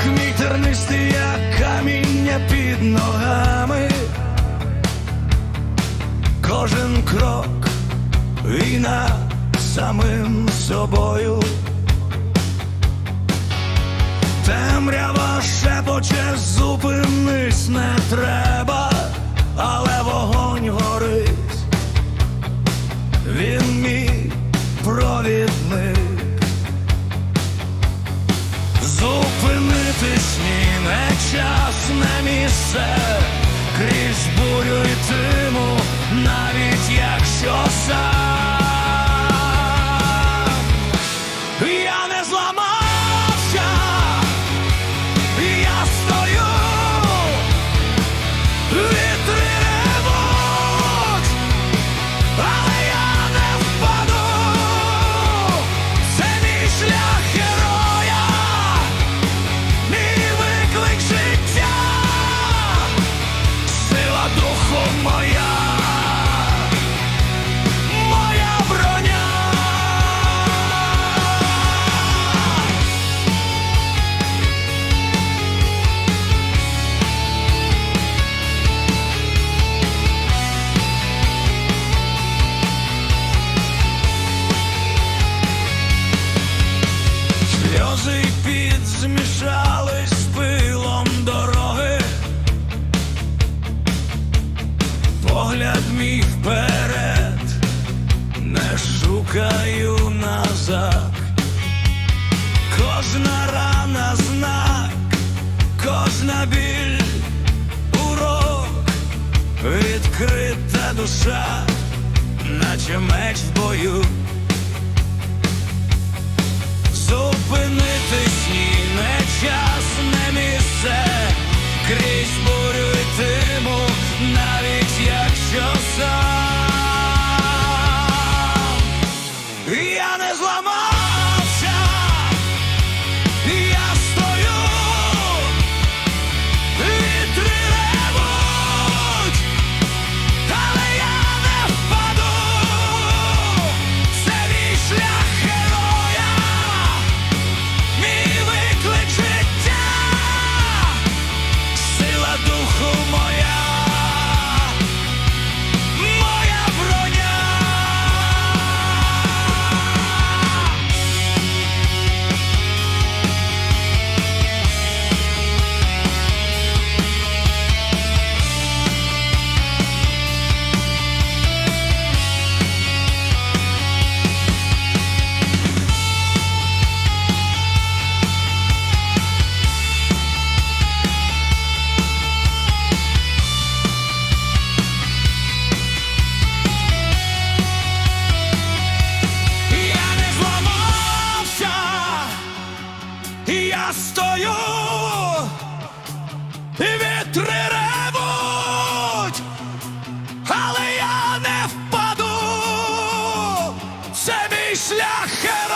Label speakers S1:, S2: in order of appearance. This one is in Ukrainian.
S1: Шлях мій тернистий, як каміння під ногами. Кожен крок війна самим собою. Темрява шепоче, зупинись не треба, не крізь бурю йтиму, навіть якщо сам. Я не зламався, я стою, змішались з пилом дороги. Погляд мій вперед, не шукаю назад. Кожна рана знак, кожна біль урок, відкрита душа, наче меч в бою. Навіть якщо сам вітри ревуть, але я не впаду, це мій шлях.